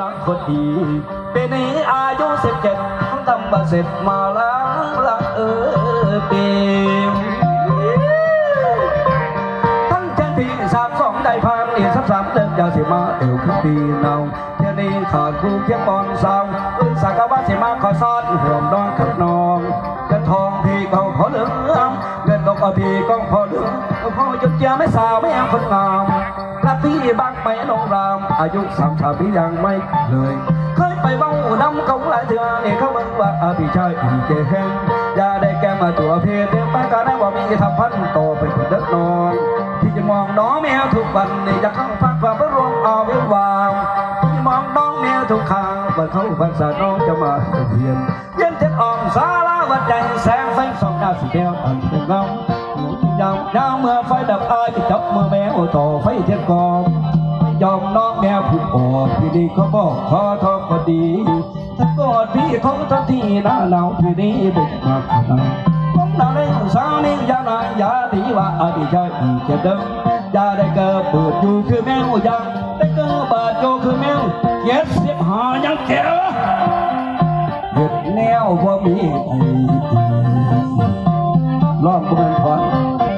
นักคนดีปีนี้อายุสิบเจ็ดทั้งทำบัตรเสร็จมาล้างละเออเปีมทั้งเจนพี่สามสองได้พานเอียสับสามเดินยาวสิมาเอวขึ้นปีเนาเจนี้ขาดคู่เคียงบอลสาวอื่นสักว่าสิมาขอซอดห่วงดองขับนองเงินทองพี่ก็ขอเหลืองเงินดอกอาพี่ก็ขอเหลืองพ่อจุดเจียไม่สาวไม่ยังคนงาม ที่บางไปน้องราม อายุสามสามพี่ยังไม่เลยเคยไปบ้าน้ำเขาหลายเถื่อนี่เขาเบิ่งว่าพี่ชายพี่เจแหงอย่าได้แกมาตัวเพเต็มไปก็ได้ว่ามีทำพันโตเป็นคนเด็กน้องที่จะมองน้องแมวทุกวันนี่จะเข้าพักว่าเพื่อรวมเอาไว้วางที่มองน้องแมวทุกครั้งว่าเขาพันษาน้องจะมาเทียนเย็นเจ็ดอ่อมสาราวัดใจแสงไฟส่องดาวสีแก้วอันเป็นเงา ยาวยาวเมื่อไฟดับอายจะจับมือแมวต่อไฟเทียนกองยอมน้องแมวผู้ออกพี่นี่เขาบอกขอทองก็ดีถ้ากอดพี่เขาทันทีหน้าหนาวพี่นี่เด็กมากขนาดผมน่าเล่นสาวนี่ยานายาดีว่าอดีตชายอีกจะเดิมยาได้เกิดเปิดอยู่คือแมวยาได้เกิดเปิดอยู่คือแมวเจ็ดสิบห้ายังเจ๋อเห็ดแนวว่ามีไอ้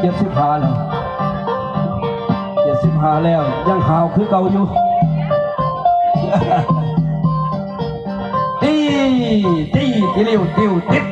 เจ็ดสิบห้าแล้วเจ็ดสิบห้าแล้ว ยังหาวคือเก่าอยู่ตีตีตีเร็วติวติด